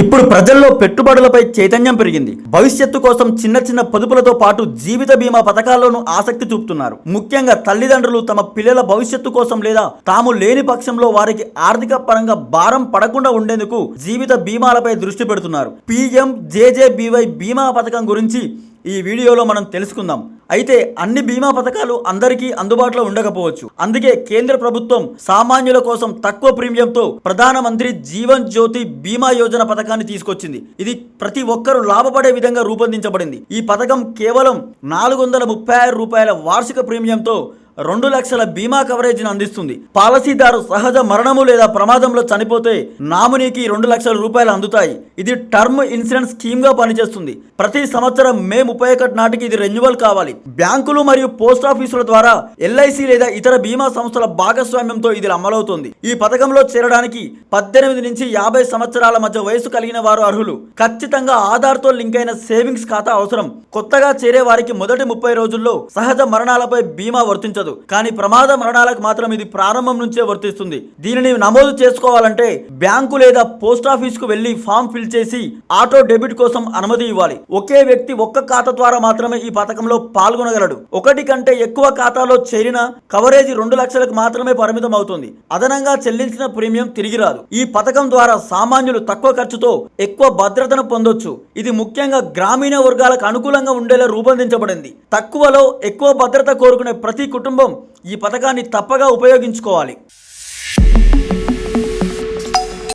ఇప్పుడు ప్రజల్లో పెట్టుబడులపై చైతన్యం పెరిగింది. భవిష్యత్తు కోసం చిన్న చిన్న పొదుపులతో పాటు జీవిత బీమా పథకాల్లోనూ ఆసక్తి చూపుతున్నారు. ముఖ్యంగా తల్లిదండ్రులు తమ పిల్లల భవిష్యత్తు కోసం లేదా తాము లేని పక్షంలో వారికి ఆర్థిక పరంగా భారం పడకుండా ఉండేందుకు జీవిత బీమాలపై దృష్టి పెడుతున్నారు. పీఎం జేజేబీవై బీమా పథకం గురించి ఈ వీడియోలో మనం తెలుసుకుందాం. అయితే అన్ని బీమా పథకాలు అందరికీ అందుబాటులో ఉండకపోవచ్చు. అందుకే కేంద్ర ప్రభుత్వం సామాన్యుల కోసం తక్కువ ప్రీమియంతో ప్రధానమంత్రి జీవన్ జ్యోతి బీమా యోజన పథకాన్ని తీసుకొచ్చింది. ఇది ప్రతి ఒక్కరూ లాభపడే విధంగా రూపొందించబడింది. ఈ పథకం కేవలం నాలుగు వందల ముప్పై ఆరు రూపాయల వార్షిక ప్రీమియంతో రెండు లక్షల బీమా కవరేజీని అందిస్తుంది. పాలసీదారు సహజ మరణము లేదా ప్రమాదంలో చనిపోతే నామినీకి రెండు లక్షల రూపాయలు అందుతాయి. ఇది టర్మ్ ఇన్సూరెన్స్ స్కీమ్గా పనిచేస్తుంది. ప్రతి సంవత్సరం మే ముప్పై ఒకటి నాటికి ఇది రెన్యువల్ కావాలి. బ్యాంకులు మరియు పోస్ట్ ఆఫీసుల ద్వారా ఎల్ఐసి లేదా ఇతర బీమా సంస్థల భాగస్వామ్యంతో ఇది అమలవుతుంది. ఈ పథకంలో చేరడానికి పద్దెనిమిది నుంచి యాభై సంవత్సరాల మధ్య వయసు కలిగిన వారు అర్హులు. ఖచ్చితంగా ఆధార్తో లింక్ అయిన సేవింగ్స్ ఖాతా అవసరం. కొత్తగా చేరే వారికి మొదటి ముప్పై రోజుల్లో సహజ మరణాలపై బీమా వర్తించదు కానీ ప్రమాద మరణాలకు మాత్రం ఇది ప్రారంభం నుంచే వర్తిస్తుంది. దీనిని నమోదు చేసుకోవాలంటే బ్యాంకు లేదా పోస్ట్ ఆఫీస్కు వెళ్ళి ఫామ్ ఫిల్ చేసి ఆటో డెబిట్ కోసం అనుమతి ఇవ్వాలి. ఒకే వ్యక్తి ఒక్క ఖాతా ద్వారా మాత్రమే ఈ పథకంలో పాల్గొనగలడు. ఒకటి కంటే ఎక్కువ ఖాతాలో చేరిన కవరేజ్ రెండు లక్షలకు మాత్రమే పరిమితం అవుతుంది. అదనంగా చెల్లించిన ప్రీమియం తిరిగి రాదు. ఈ పథకం ద్వారా సామాన్యులు తక్కువ ఖర్చుతో ఎక్కువ భద్రతను పొందొచ్చు. ఇది ముఖ్యంగా గ్రామీణ వర్గాలకు అనుకూలంగా ఉండేలా రూపొందించబడింది. తక్కువలో ఎక్కువ భద్రత కోరుకునే ప్రతి కుటుంబం ఈ పథకాన్ని తప్పగా ఉపయోగించుకోవాలి.